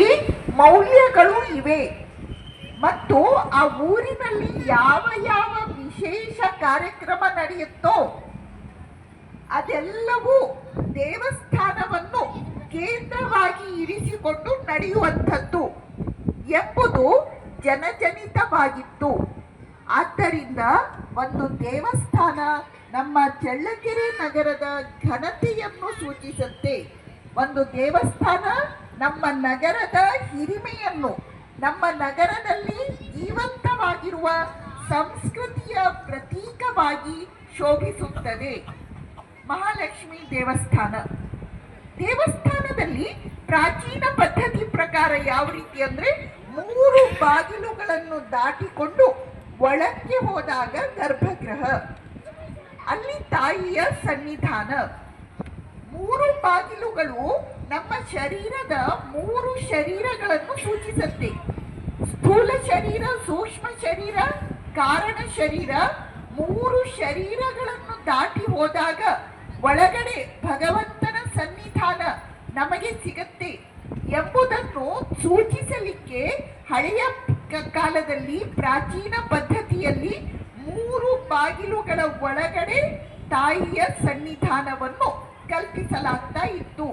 ಊರಿನಲ್ಲಿ ಮೌಲ್ಯಗಳು ಇವೆ. ಮತ್ತು ಆ ಊರಿನಲ್ಲಿ ಯಾವ ಯಾವ ವಿಶೇಷ ಕಾರ್ಯಕ್ರಮ ನಡೆಯುತ್ತೋ ಅದೆಲ್ಲವೂ ದೇವಸ್ಥಾನವನ್ನು ಕೇಂದ್ರವಾಗಿ ಇರಿಸಿಕೊಂಡು ನಡೆಯುವಂಥದ್ದು ಎಂಬುದು ಜನಜನಿತವಾಗಿತ್ತು. ಆದ್ದರಿಂದ ಒಂದು ದೇವಸ್ಥಾನ ನಮ್ಮ ಚಳ್ಳಕೆರೆ ನಗರದ ಘನತೆಯನ್ನು ಸೂಚಿಸುತ್ತೆ. ಒಂದು ದೇವಸ್ಥಾನ ನಮ್ಮ ನಗರದ ಹಿರಿಮೆಯನ್ನು, ನಮ್ಮ ನಗರದಲ್ಲಿ ಜೀವಂತವಾಗಿರುವ ಸಂಸ್ಕೃತಿಯ ಪ್ರತೀಕವಾಗಿ ಶೋಭಿಸುತ್ತದೆ. ಮಹಾಲಕ್ಷ್ಮಿ ದೇವಸ್ಥಾನ. ದೇವಸ್ಥಾನದಲ್ಲಿ ಪ್ರಾಚೀನ ಪದ್ಧತಿ ಪ್ರಕಾರ ಯಾವ ರೀತಿ ಅಂದ್ರೆ ಮೂರು ಬಾಗಿಲುಗಳನ್ನು ದಾಟಿಕೊಂಡು ಒಳಕ್ಕೆ ಹೋದಾಗ ಗರ್ಭಗೃಹ, ಅಲ್ಲಿ ತಾಯಿಯ ಸನ್ನಿಧಾನ. ಮೂರು ಬಾಗಿಲುಗಳು ಶರೀರದ ಮೂರು ಶರೀರಗಳನ್ನು ಸೂಚಿಸುತ್ತೆ. ಸ್ಥೂಲ ಶರೀರ, ಸೂಕ್ಷ್ಮ ಶರೀರ, ಕಾರಣ ಶರೀರ ಮೂರು ಶರೀರಗಳನ್ನು ದಾಟಿ ಹೋದಾಗ ಒಳಗಡೆ ಭಗವಂತನ ಸನ್ನಿಧಾನ ನಮಗೆ ಸಿಗುತ್ತೆ ಎಂಬುದನ್ನು ಸೂಚಿಸಲಿಕ್ಕೆ ಹಳೆಯ ಕಾಲದಲ್ಲಿ ಪ್ರಾಚೀನ ಪದ್ಧತಿಯಲ್ಲಿ ಮೂರು ಬಾಗಿಲುಗಳ ಒಳಗಡೆ ತಾಯಿಯ ಸನ್ನಿಧಾನವನ್ನು ಕಲ್ಪಿಸಲಾಗ್ತಾ ಇತ್ತು.